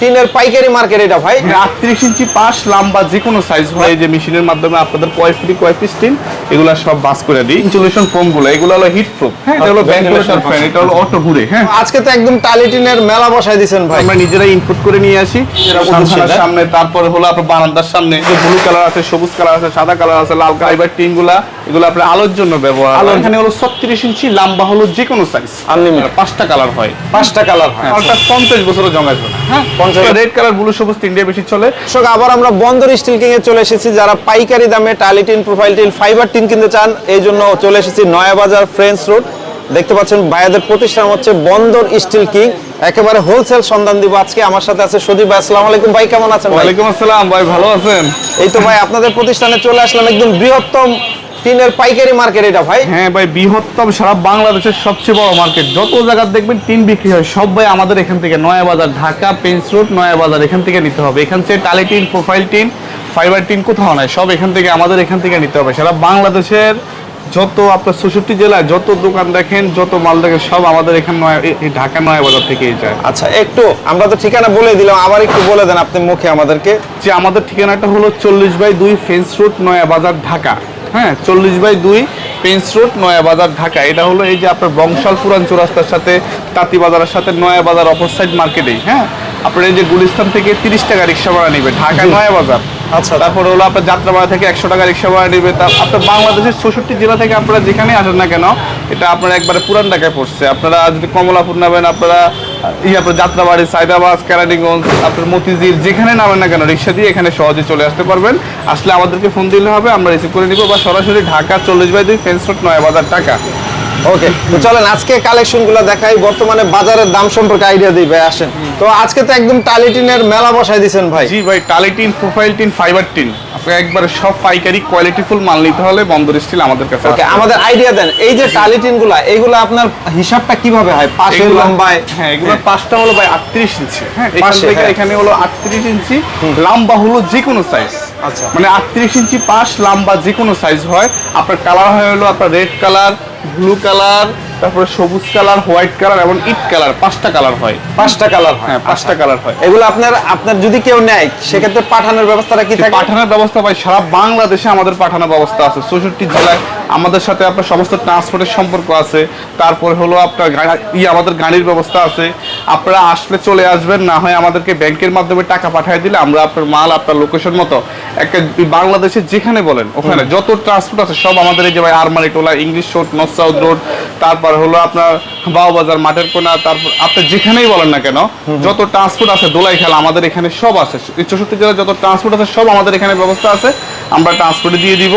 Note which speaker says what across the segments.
Speaker 1: টিনের পাইকারি মার্কেট এটা ভাই।
Speaker 2: আটত্রিশ ইঞ্চি পাশ লম্বা যে কোনো সাইজ হয় যে মেশিনের মাধ্যমে আপনাদের কয় ফিটি কয় পিস টিন এগুলো সব বাস করে দিই। ইনসুলেশন ফোমগুলো এগুলো হলো হিট প্রুফ হ্যাঁ এটা হলো ভেন্টিলেশন ফ্যান এটা হলো অটো ঘুরে হ্যাঁ।
Speaker 1: আজকে তো একদম টালি টিনের মেলা বসাই দিছেন ভাই।
Speaker 2: আমরা নিজেরাই ইনপুট করে নিয়ে আসি।
Speaker 1: সামনে,
Speaker 2: সামনে তারপরে হলো আপনার বারান্দার সামনে। যে ব্লু কালার আছে সবুজ কালার আছে সাদা কালার আছে লাল কালার এবার টিনগুলা এগুলো আপনার আলোর জন্য ব্যবহার আলো এখানে হলো ছত্রিশ ইঞ্চি লম্বা হলো যে কোনো সাইজ
Speaker 1: Unlimited।
Speaker 2: পাঁচটা কালার হয়।
Speaker 1: পাঁচটা কালার হয়।
Speaker 2: পঞ্চাশ বছরও জমাইবে না। হ্যাঁ
Speaker 1: 50
Speaker 2: রেড কালার ব্লু সবুজ তিনটে বেশি চলে।
Speaker 1: দর্শক আবার আমরা বন্দর স্টিল কিং এ চলে এসেছি যারা পাইকারি দামে টালি tin profile tin fibre tin কিনতে চান এই জন্য চলে এসেছি নয়াবাজার ফ্রেন্স রোড দেখতে পাচ্ছেন ভাইয়াদের প্রতিষ্ঠান হচ্ছে বন্দর স্টিল কিং একেবারে হোলসেল সন্ধান দিব আজকে। আমার সাথে আছে সদীপ ভাই। আসসালামু আলাইকুম ভাই কেমন আছেন ভাই?
Speaker 2: ওয়ালাইকুম আসসালাম ভাই ভালো আছেন?
Speaker 1: এই তো ভাই আপনাদের প্রতিষ্ঠানে চলে আসলাম একদম বৃহত্তম টিনের পাইকারি মার্কেট এটা ভাই।
Speaker 2: হ্যাঁ ভাই বৃহত্তম সারা বাংলাদেশের সবচেয়ে বড় মার্কেট যত জায়গায় দেখবেন টিন বিক্রি হয় সব ভাই আমাদের এখান থেকে। নয়া বাজার ঢাকা পেন্স রোড নয়া বাজার এখান থেকে নিতে হবে। এখান থেকে টালি tin profile tin fibre tin কোথাও নাই সব এখান থেকে আমাদের এখান থেকে নিতে হবে। সারা বাংলাদেশের যত আপনার চৌষট্টি জেলায় যত দোকান দেখেন যত মাল দেখেন সব আমাদের এখানে ঢাকা নয়া বাজার থেকেই যায়।
Speaker 1: আচ্ছা একটু আমরা তো ঠিকানা বলে দিলাম আবার একটু বলে দেন আপনি মুখে আমাদেরকে।
Speaker 2: যে আমাদের ঠিকানাটা হলো চল্লিশ বাই দুই ফেন্স রোড নয়া বাজার ঢাকা। হ্যাঁ চল্লিশ বাই দুই পেন্স রোড, নয়া বাজার ঢাকা। এটা হলো এই যে আপনার বংশাল পুরান চৌরাস্তার সাথে, তাঁতি বাজারের সাথে নয়া বাজার অপর সাইড মার্কেটেই হ্যাঁ? আপনার এই যে গুলিস্তান থেকে তিরিশ টাকা রিক্সা ভাড়া নিবে ঢাকা নয়া বাজার।
Speaker 1: আচ্ছা।
Speaker 2: তারপর হলো আপনার যাত্রাপাড়া থেকে একশো টাকা রিক্সা ভাড়া নিবে আপনার বাংলাদেশের চৌষট্টি জেলা থেকে আপনারা যেখানে আসেন না কেন, এটা আপনার একবারে পুরান ঢাকায় পড়ছে। আপনারা যদি কমলাপুর নামেন, আপনারা এই আপনার যাত্রাবাড়ি সাইদাবাদ কেরানীগঞ্জ, আপনার মতিঝিল, যেখানে নামেন না কেন, রিক্সা দিয়ে এখানে সহজে চলে আসতে পারবেন। আসলে আমাদেরকে ফোন দিলে হবে, আমরা রিসিভ করে নিব বা সরাসরি ঢাকা চল্লিশ বাই দুই ফেন্স রোড নয় বাজার টাকা
Speaker 1: ওকে তো চলেন আজকে কালেকশনগুলো দেখাই। বর্তমানে বাজারের দাম সম্পর্কে আইডিয়া দিই ভাই আসেন। তো আজকে তো একদম টালি টিনের মেলা বসাই দিছেন ভাই।
Speaker 2: জি ভাই টালি tin profile tin fibre tin. আপনাকে একবারে সব পাইকারি কোয়ালিটিফুল মাল নিতে হলে বন্দর স্টিল আমাদের কাছে
Speaker 1: ওকে আমাদের আইডিয়া দেন। এই যে টালি টিনগুলা এইগুলো আপনার হিসাবটা কীভাবে হয়? পাশে লম্বায়?
Speaker 2: হ্যাঁ এগুলো পাঁচটা হলো ভাই আটত্রিশ ইঞ্চি। হ্যাঁ এখান থেকে
Speaker 1: হ্যাঁ।
Speaker 2: এখানে হলো আটত্রিশ ইঞ্চি। লম্বা হলো যে কোনো সাইজ
Speaker 1: আচ্ছা।
Speaker 2: মানে আটত্রিশ ইঞ্চি পাশ লাম্বা যে কোনো সাইজ হয়। আপনার কালার হয় হলো আপনার রেড কালার ব্লু কালার তারপরে সবুজ কালার হোয়াইট কালার এবং ইট কালার পাঁচটা কালার হয়।
Speaker 1: পাঁচটা কালার হয়।
Speaker 2: হ্যাঁ পাঁচটা কালার হয়।
Speaker 1: এগুলো আপনার আপনার যদি কেউ নেয় সেক্ষেত্রে পাঠানোর ব্যবস্থাটা কি থাকে?
Speaker 2: পাঠানোর ব্যবস্থা ভাই সারা বাংলাদেশে আমাদের পাঠানোর ব্যবস্থা আছে। চৌষট্টি জেলায় আমাদের সাথে আপনার সমস্ত ট্রান্সপোর্টের সম্পর্ক আছে তারপরে হলো আপনার ই আমাদের গাড়ির ব্যবস্থা আছে। আপনারা আসলে চলে আসবেন না হয় আমাদেরকে ব্যাংকের মাধ্যমে টাকা পাঠিয়ে দিলে আমরা আপনার মাল আপনার লোকেশন মতো একটা বাংলাদেশে যেখানে বলেন ওখানে যত ট্রান্সপোর্ট আছে সব আমাদের এই যে ভাই Armanitola English road north south road তারপর হলো আপনার বাউবাজার মাঠের কোনা তারপর আপনি যেখানেই বলেন না কেন যত ট্রান্সপোর্ট আছে দোলাই খেলা আমাদের এখানে সব আছে। চৌষট্টি জেলার যত ট্রান্সপোর্ট আছে সব আমাদের এখানে ব্যবস্থা আছে। আমরা ট্রান্সপোর্টে দিয়ে দিব।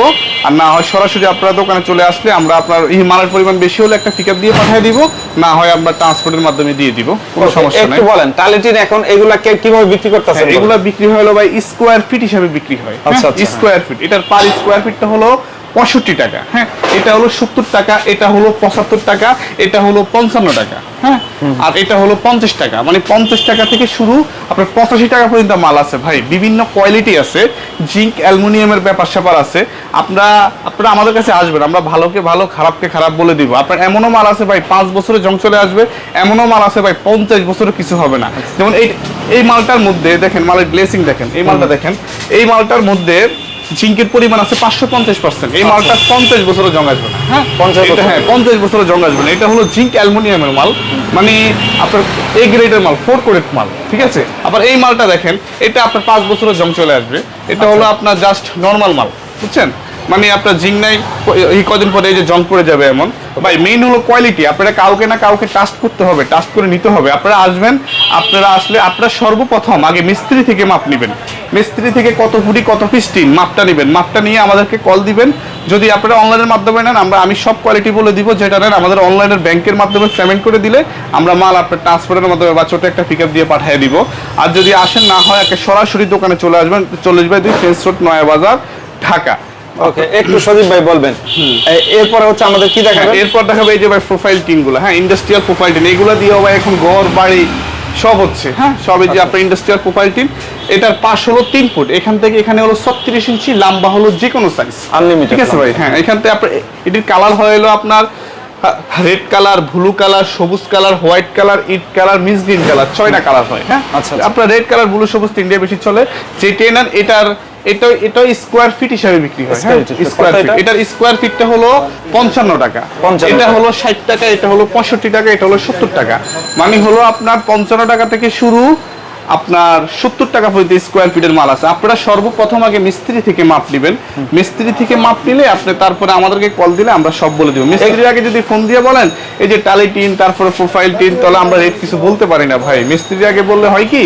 Speaker 2: আর না হয় সরাসরি আপনার দোকানে চলে আসলে আমরা আপনার এই মালের পরিমাণ বেশি হলে একটা পিক দিয়ে পাঠিয়ে দিব। না হয় আমরা ট্রান্সপোর্টের মাধ্যমে দিয়ে দিব। কোনো সমস্যা নেই।
Speaker 1: একটু বলেন টালিটিন এখন এগুলা কে কীভাবে বিক্রি করতেছেন
Speaker 2: হ্যাঁ, এগুলা বিক্রি হয় হলো ভাই স্কোয়ার ফিট হিসেবে বিক্রি হয়।
Speaker 1: আচ্ছা, আচ্ছা।
Speaker 2: স্কোয়ার ফিট এটার পার স্কোয়ার ফিটটা হলো পঁয়ষট্টি টাকা হ্যাঁ? এটা হলো সত্তর টাকা এটা হলো পঁচাত্তর টাকা এটা হলো পঞ্চান্ন টাকা হ্যাঁ? আর এটা হলো পঞ্চাশ টাকা মানে পঞ্চাশ টাকা থেকে শুরু আপনার পঁচাশি টাকা পর্যন্ত মাল আছে ভাই। বিভিন্ন কোয়ালিটি আছে জিঙ্ক অ্যালুমিনিয়ামের ব্যাপার স্যাপার আছে। আপনারা আপনারা আমাদের কাছে আসবেন আমরা ভালোকে ভালো খারাপকে খারাপ বলে দিব। আপনার এমনও মাল আছে ভাই পাঁচ বছরে জং চলে আসবে এমনও মাল আছে ভাই পঞ্চাশ বছরে কিছু হবে না। যেমন এই এই মালটার মধ্যে দেখেন মালের ব্লেসিং দেখেন এই মালটা দেখেন এই মালটার মধ্যে জিঙ্কের পরিমাণ আছে পাঁচশো পঞ্চাশ পার্সেন্ট। এই মালটা পঞ্চাশ বছরও জং আসবে না। হ্যাঁ
Speaker 1: 50
Speaker 2: এটা
Speaker 1: বছর।
Speaker 2: হ্যাঁ পঞ্চাশ বছরও জং আসবে না। এটা হলো জিঙ্ক অ্যালমোনিয়ামের মাল। মানে আপনার এ গ্রেডের মাল ফোর কোরেট মাল ঠিক আছে? আবার এই মালটা দেখেন এটা আপনার পাঁচ বছরের জং চলে আসবে। এটা হলো আপনার জাস্ট নর্মাল মাল বুঝছেন? মানে আপনার জিঙ্ক নাই এই কদিন পরে এই যে জং পড়ে যাবে এমন। ভাই মেইন হলো কোয়ালিটি আপনারা কাউকে না কাউকে টাস্ট করতে হবে টাস্ট করে নিতে হবে। আপনারা আসবেন, আপনারা আসলে, আপনারা সর্বপ্রথম আগে মিস্ত্রি থেকে মাপ নেবেন। মিস্ত্রি থেকে কত ফুটি, কত পিস্টিন মাপটা নেবেন। মাপটা নিয়ে আমাদেরকে কল দিবেন। যদি আপনারা অনলাইনের মাধ্যমে নেন, আমরা, আমি সব কোয়ালিটি বলে দিব, যেটা নেন, আমাদের অনলাইনের ব্যাংকের মাধ্যমে পেমেন্ট করে দিলে আমরা মাল আপনার ট্রান্সপোর্টের মাধ্যমে বা ছোট একটা পিক দিয়ে পাঠিয়ে দিব। আর যদি আসেন না হয় একটা সরাসরি দোকানে চলে আসবেন, চল্লিশ বাই দুই ফেন্স রোড নয়া বাজার ঢাকা।
Speaker 1: ওকে একটু সদীপ ভাই বলবেন। এরপরে হচ্ছে আমাদের কি
Speaker 2: হ্যাঁ,
Speaker 1: দেখাবেন?
Speaker 2: এরপর দেখাবে এই যে ভাই প্রোফাইল টিনগুলো হ্যাঁ ইন্ডাস্ট্রিয়াল প্রোফাইল টিন এগুলো দিয়ে ভাই এখন ঘর বাড়ি সব হচ্ছে। হ্যাঁ সব এই যে
Speaker 1: আচ্ছা।
Speaker 2: আপনার ইন্ডাস্ট্রিয়াল প্রোফাইল টিন এটার পাশ হলো তিন ফুট। এখান থেকে এখানে হলো ছত্রিশ ইঞ্চি লম্বা হলো যে কোনো সাইজ
Speaker 1: Unlimited
Speaker 2: ঠিক আছে ভাই? হ্যাঁ এখান থেকে আপনার এটির কালার হয়ে হলো আপনার রেড কালার ব্লু কালার সবুজ কালার হোয়াইট কালার ইট কালার মিস গ্রিন কালার ছয়টা কালার হয় হ্যাঁ?
Speaker 1: আচ্ছা, আচ্ছা।
Speaker 2: আপনার রেড কালার ব্লু সবুজ তিনটে বেশি চলে। যেটা নেন এটার এটা এটা স্কোয়ার ফিট হিসাবে বিক্রি হয় স্কোয়ার ফিট এটার স্কোয়ার ফিটটা হলো পঞ্চান্ন টাকা। এটা হলো ষাট টাকা এটা হলো পঁয়ষট্টি টাকা এটা হলো সত্তর টাকা। মানে হলো আপনার পঞ্চান্ন টাকা থেকে শুরু আপনার সত্তর টাকা পর্যন্ত স্কোয়ার ফিটের মাল আছে। আপনারা সর্বপ্রথম আগে মিস্ত্রি থেকে মাপ নেবেন। মিস্ত্রি থেকে মাপ নিলে আপনি তারপরে আমাদেরকে কল দিলে আমরা সব বলে দেবো। মিস্ত্রির আগে যদি ফোন দিয়ে বলেন এই যে টালি টিন তারপরে প্রোফাইল টিন তাহলে আমরা রেট কিছু বলতে পারি না ভাই। মিস্ত্রির আগে বললে হয় কি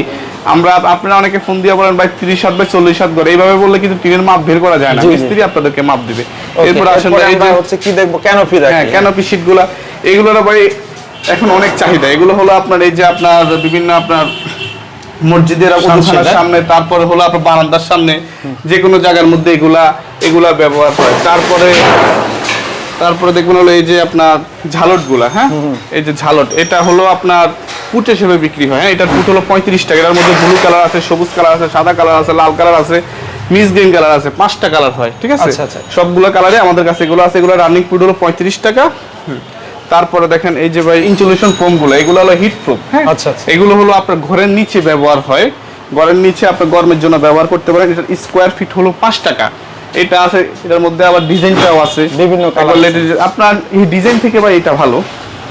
Speaker 2: আমরা আপনারা অনেকে ফোন দিয়ে বলেন ভাই তিরিশ হাত বাই চল্লিশ হাত করে। এইভাবে বললে কিন্তু টিনের মাপ বের করা যায় না। মিস্ত্রি আপনাদেরকে মাপ দিবে। এরপর আসেন এই যে
Speaker 1: হচ্ছে কি দেখব? ক্যানোপি
Speaker 2: হ্যাঁ ক্যানোপি শীটগুলা এগুলোর ভাই এখন অনেক চাহিদা। এগুলো হলো আপনার এই যে আপনার বিভিন্ন আপনার মসজিদের? সামনে তারপরে হলো আপনার বারান্দার সামনে যে কোনো জায়গার মধ্যে এগুলা এগুলা ব্যবহার হয়। তারপরে তারপরে দেখবেন হলো এই যে আপনার ঝালটগুলা হ্যাঁ এই যে ঝালট এটা হলো আপনার পুট হিসেবে বিক্রি হয় হ্যাঁ এটার পুট হলো পঁয়ত্রিশ টাকা এটার মধ্যে ব্লু কালার আছে সবুজ কালার আছে সাদা কালার আছে লাল কালার আছে মিস গ্রিন কালার আছে পাঁচটা কালার হয় ঠিক আছে
Speaker 1: আচ্ছা, আচ্ছা।
Speaker 2: সবগুলো কালারে আমাদের কাছে এগুলো আছে এগুলো রানিং পুট হলো পঁয়ত্রিশ টাকা। তারপরে দেখেন এই যে ভাই ইনসুলেশন ফোমগুলো এগুলো হলো হিট প্রুফ হ্যাঁ
Speaker 1: আচ্ছা, আচ্ছা।
Speaker 2: এগুলো হলো আপনার ঘরের নিচে ব্যবহার হয় ঘরের নিচে আপনার গরমের জন্য ব্যবহার করতে পারেন এটার স্কোয়ার ফিট হলো পাঁচ টাকা এটা আছে এটার মধ্যে আবার ডিজাইনটাও আছে।
Speaker 1: বিভিন্ন আছে।
Speaker 2: আপনার এই ডিজাইন থেকে ভাই এটা ভালো।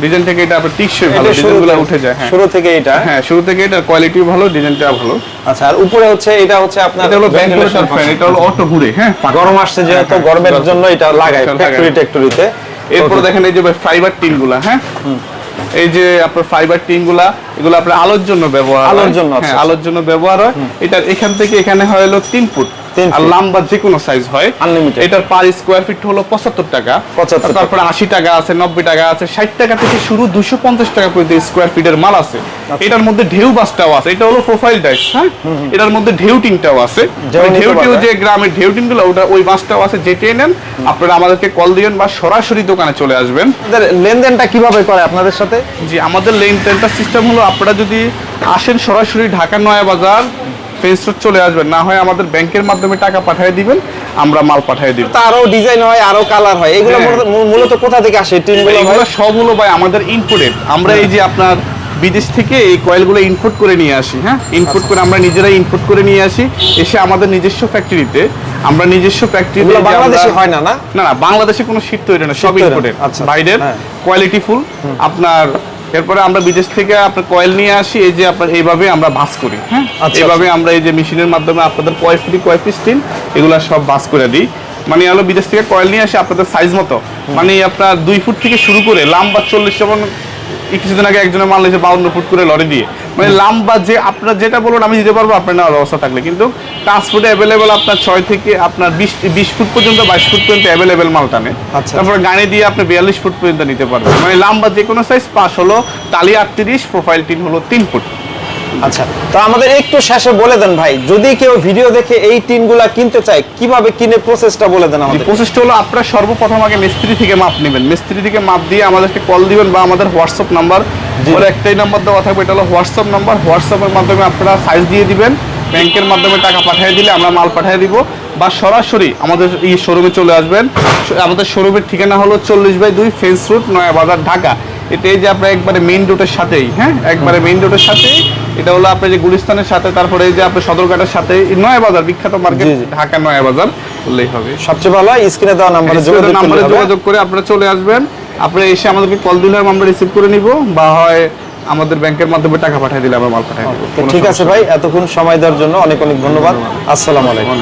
Speaker 2: ডিজাইন থেকে এটা আপনার টিকসই ভালো ডিজাইনগুলো উঠে যায় হ্যাঁ।
Speaker 1: শুরু থেকে এটা?
Speaker 2: হ্যাঁ শুরু থেকে এটা কোয়ালিটিও ভালো ডিজাইনটা ভালো।
Speaker 1: আচ্ছা আর উপরে হচ্ছে এটা হচ্ছে আপনার
Speaker 2: এটা হলো ভেন্টিলেশন ফ্যান এটা হলো অটো ঘুরে হ্যাঁ।
Speaker 1: গরম আসছে যেহেতু গরমের জন্য এটা লাগায় ফ্যাক্টরি ট্যাক্টরিতে
Speaker 2: এরপর দেখেন এই যে ফাইবার টিনগুলা হ্যাঁ। এই যে আপনার ফাইবার টিনগুলা এগুলো আপনার আলোর জন্য ব্যবহার
Speaker 1: আলোর জন্য,
Speaker 2: হ্যাঁ,
Speaker 1: আচ্ছা,
Speaker 2: আলোর জন্য ব্যবহার হয়। এটা এখান থেকে এখানে হয় হলো তিন ফুট। আর। লম্বা যে কোনো সাইজ হয়। এটার পার স্কোয়ার ফিট হলো পঁচাত্তর টাকা।
Speaker 1: 75
Speaker 2: তারপরে আশি টাকা আছে নব্বই টাকা আছে ষাট টাকা থেকে শুরু দুশো পঞ্চাশ টাকা পর্যন্ত স্কোয়ার ফিটের মাল আছে।
Speaker 1: আচ্ছা।
Speaker 2: এটার মধ্যে ঢেউ বাসটাও আছে। এটা হলো প্রোফাইল হ্যাঁ? এটার মধ্যে ঢেউ টিনটাও আছে। টিউ যে গ্রামের ঢেউ টিনগুলো ওটা ওই বাসটাও আছে যেটে নেন আপনারা আমাদেরকে কল দিবেন বা সরাসরি দোকানে চলে আসবেন।
Speaker 1: লেনদেনটা কীভাবে করে আপনাদের সাথে?
Speaker 2: জি আমাদের লেন টেন্টার সিস্টেম হলো আপনারা যদি আসেন সরাসরি ঢাকা নয়া বাজার রোড চলে আসবেন। না হয় আমাদের ব্যাংকের মাধ্যমে টাকা পাঠিয়ে দিবেন আমরা মাল পাঠিয়ে দিব।
Speaker 1: আরও ডিজাইন হয় আরও কালার হয় এগুলো
Speaker 2: হ্যাঁ।
Speaker 1: মূলত- কোথা থেকে আসে
Speaker 2: এগুলো সব হলো ভাই আমাদের ইনপুটেড আমরা এই যে আপনার বিদেশ থেকে এই কয়েলগুলো ইনপুট করে নিয়ে আসি হ্যাঁ? ইনপুট করে আমরা নিজেরাই ইনপুট করে নিয়ে আসি এসে আমাদের নিজস্ব ফ্যাক্টরিতে আমরা নিজস্ব ফ্যাক্টরিতে
Speaker 1: এগুলো বাংলাদেশে হয় না না?
Speaker 2: না বাংলাদেশে কোনো শীত তৈরি না সব
Speaker 1: না,
Speaker 2: ইম্পোর্টেড
Speaker 1: আচ্ছা,
Speaker 2: বাইরের
Speaker 1: হ্যাঁ।
Speaker 2: কোয়ালিটি ফুল আপনার এরপরে আমরা বিদেশ থেকে আপনার কয়েল নিয়ে আসি এই যে আপনার এইভাবে আমরা বাস করি হ্যাঁ?
Speaker 1: আচ্ছা,
Speaker 2: এইভাবে আমরা এই যে মেশিনের মাধ্যমে আপনাদের কয় ফুটি কয় পিস টিন এগুলো সব বাস করে দিই। মানে হলো বিদেশ থেকে কয়েল নিয়ে আসি আপনাদের সাইজ মতো। মানে আপনার দুই ফুট থেকে শুরু করে লাম্বা চল্লিশ যেমন কিছুদিন আগে একজনের মাল এসে বাউন্ন ফুট করে লরি দিয়ে মানে লাম্বা যে আপনার যেটা বলুন আমি দিতে পারব আপনার নেওয়ার ব্যবস্থা থাকলে। কিন্তু ট্রান্সপোর্টে অ্যাভেলেবেল আপনার ছয় থেকে আপনার বিশ বিশ ফুট পর্যন্ত বাইশ ফুট পর্যন্ত অ্যাভেলেবেল মাল টানে।
Speaker 1: আচ্ছা।
Speaker 2: তারপর গাড়ি দিয়ে আপনি বিয়াল্লিশ ফুট পর্যন্ত নিতে পারবেন। মানে লাম্বা যে কোনো সাইজ পাঁচ হলো তালি আটত্রিশ প্রোফাইল টিন হলো তিন ফুট।
Speaker 1: আচ্ছা তো আমাদের একটু শেষে বলে দেন ভাই যদি কেউ ভিডিও দেখে এই টিনগুলা কিনতে চায় কীভাবে কিনে প্রসেসটা বলে দেন আমাদের?
Speaker 2: প্রসেসটা হলো আপনারা সর্বপ্রথম আগে মিস্ত্রি থেকে মাপ নেবেন। মিস্ত্রি থেকে মাপ দিয়ে আমাদেরকে কল দিবেন বা আমাদের হোয়াটসঅ্যাপ নাম্বার ওর একটাই নাম্বার দেওয়া থাকবে এটা হলো হোয়াটসঅ্যাপ নাম্বার হোয়াটসঅ্যাপের মাধ্যমে আপনারা সাইজ দিয়ে দিবেন। ব্যাংকের মাধ্যমে টাকা পাঠিয়ে দিলে আমরা মাল পাঠিয়ে দিব। বা সরাসরি আমাদের এই শোরুমে চলে আসবেন। আমাদের শোরুমের ঠিকানা হলো চল্লিশ বাই দুই ফেন্স রুট নয়া বাজার ঢাকা। এটা এই যে আপনার একবারে মেইন রোডের সাথেই হ্যাঁ? একবারে মেইন রোডের সাথেই এটা হলো আপনার যে গুলিস্তানের সাথে তারপরে এই যে আপনার সদরঘাটের সাথে নয় বাজার বিখ্যাত মার্কেট। ঢাকা নয় বাজার বললেই হবে।
Speaker 1: সবচেয়ে ভালো স্ক্রিনে দেওয়া নাম্বারে যোগাযোগ
Speaker 2: যোগাযোগ নাম্বারে যোগাযোগ করে আপনারা চলে আসবেন। আপনারা এসে আমাদেরকে কল দিলে আমরা রিসিভ করে নিব বা হয় আমাদের ব্যাংকের মাধ্যমে টাকা পাঠিয়ে দিলে আমরা মাল পাঠিয়ে দিব।
Speaker 1: ঠিক আছে ভাই এতক্ষণ সময় দেওয়ার জন্য অনেক অনেক ধন্যবাদ। আসসালামু আলাইকুম।